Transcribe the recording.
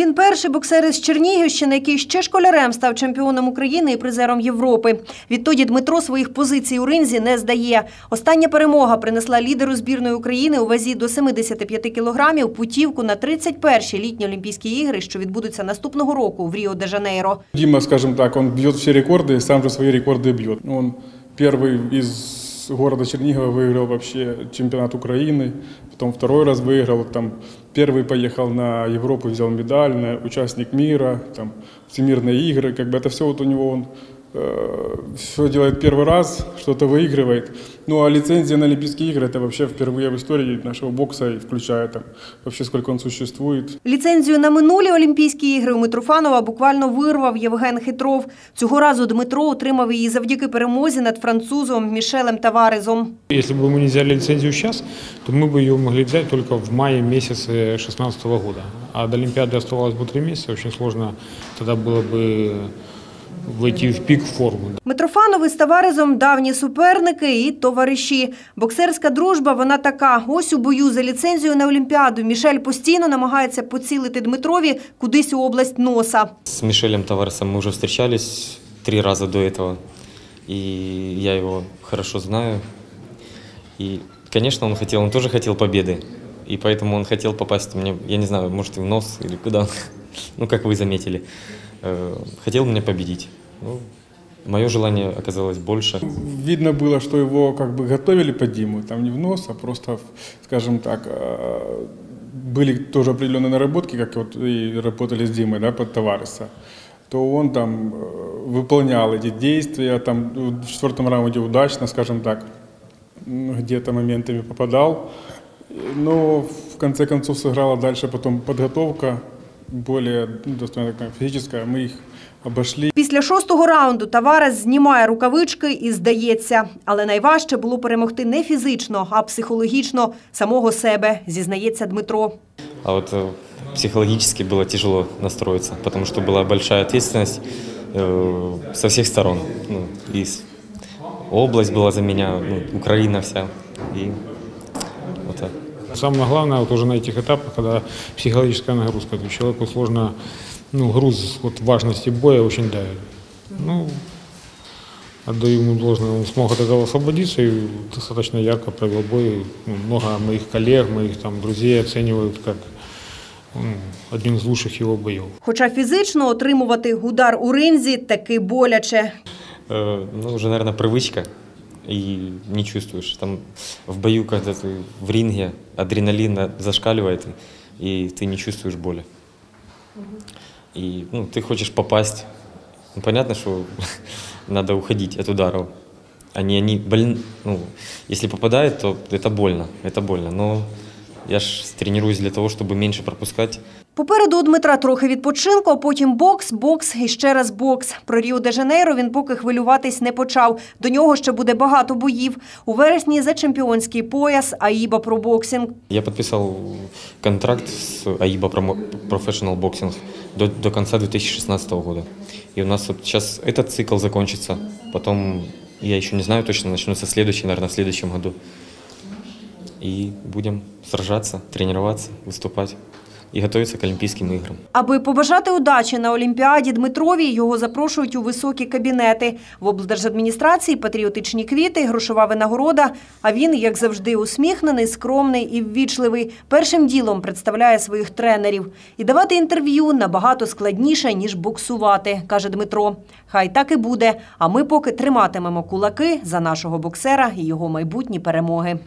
Він перший боксер із Чернігівщини, який ще школярем став чемпіоном України і призером Європи. Відтоді Дмитро своїх позицій у ринзі не здає. Остання перемога принесла лідеру збірної України у вазі до 75 кілограмів путівку на 31-ті літні Олімпійські ігри, що відбудуться наступного року в Ріо-де-Жанейро. Дима, скажем так, он бьет все рекорды, сам же свои рекорды бьет. Он первый из города Чернигова выиграл вообще чемпионат Украины, потом второй раз выиграл, там первый поехал на Европу, взял медаль, на участник мира, там всемирные игры, как бы это все вот у него он все делает первый раз, что-то выигрывает. Ну а лицензия на Олимпийские игры это вообще впервые в истории нашего бокса, и включая там вообще сколько он существует. Ліцензію на минулі Олімпійські ігри у Митрофанова буквально вирвав Євген Хитров. Цього разу Дмитро отримав її завдяки перемозі над французом Мішелем Таварезом. Если бы мы не взяли лицензию сейчас, то мы бы ее могли взять только в мае месяце 2016 года. А до Олимпиады оставалось бы три месяца. Очень сложно тогда было бы войти в пик формы. Митрофанов із Таварезом давні суперники і товариші. Боксерська дружба вона така. Ось у бою за ліцензію на Олімпіаду Мішель постійно намагається поцілити Дмитрові кудись у область носа. С Мишелем Таваресом мы уже встречались три раза до этого, и я его хорошо знаю. И, конечно, он хотел, он тоже хотел победы, и поэтому он хотел попасть мне, я не знаю, может и в нос или куда, он, ну, как вы заметили, Э, Хотел меня победить. Ну, мое желание оказалось больше. Видно было, что его как бы готовили под Диму, там не в нос, а просто, скажем так, э, были тоже определенные наработки, как вот и работали с Димой, да, под Тавареса то он там э, выполнял эти действия, там в четвертом раунде удачно, скажем так, где-то моментами попадал, но в конце концов сыграла дальше потом подготовка, более ну, достаточно такая физическая, мы их обошли. Після шостого раунду Таварес знімає рукавички і здається. Але найважче було перемогти не фізично, а психологічно самого себе, зізнається Дмитро. А вот э, психологически было тяжело настроиться, потому что была большая ответственность э, со всех сторон. Ну, и с- область была за меня, ну, Украина вся. И вот так. Самое главное вот уже на этих этапах, когда психологическая нагрузка, то человеку сложно, ну, груз вот важности боя очень давит. Ну, отдаю ему должное, он смог от этого освободиться и достаточно ярко провел бой. Ну, много моих коллег, моих там друзей оценивают как ну, один из лучших его боев. Хоча фізично отримувати удар у ринзі таки боляче. Э, ну, уже, наверное, привычка. И не чувствуешь. Там в бою, когда ты в ринге, адреналин на- зашкаливает, и ты не чувствуешь боли. И ну, ты хочешь попасть. Ну, понятно, что надо уходить от ударов. Они, они, блин, ну, если попадает, то это больно, это больно. Но я ж тренируюсь для того, чтобы меньше пропускать. Попереду у Дмитра трохи відпочинку, а потім бокс, бокс і ще раз бокс. Про Ріо-де-Жанейро він поки хвилюватись не почав. До нього ще буде багато боїв. У вересні за чемпіонський пояс Аїба Пробоксінг. Я подписал контракт с AIBA Promo- Professional Boxing до, до конца 2016 года. И у нас сейчас этот цикл закончится. Потом, я еще не знаю точно, начнется следующий, наверное, в следующем году. И будем сражаться, тренироваться, выступать и готовиться к Олимпийским играм. Аби побажати удачі на Олімпіаді Дмитрові, його запрошують у високі кабінети. В облдержадміністрації патріотичні квіти, грошова винагорода. А він, як завжди, усміхнений, скромний і ввічливий. Першим ділом представляє своїх тренерів. І давати інтерв'ю набагато складніше, ніж боксувати, каже Дмитро. Хай так і буде. А ми поки триматимемо кулаки за нашого боксера і його майбутні перемоги.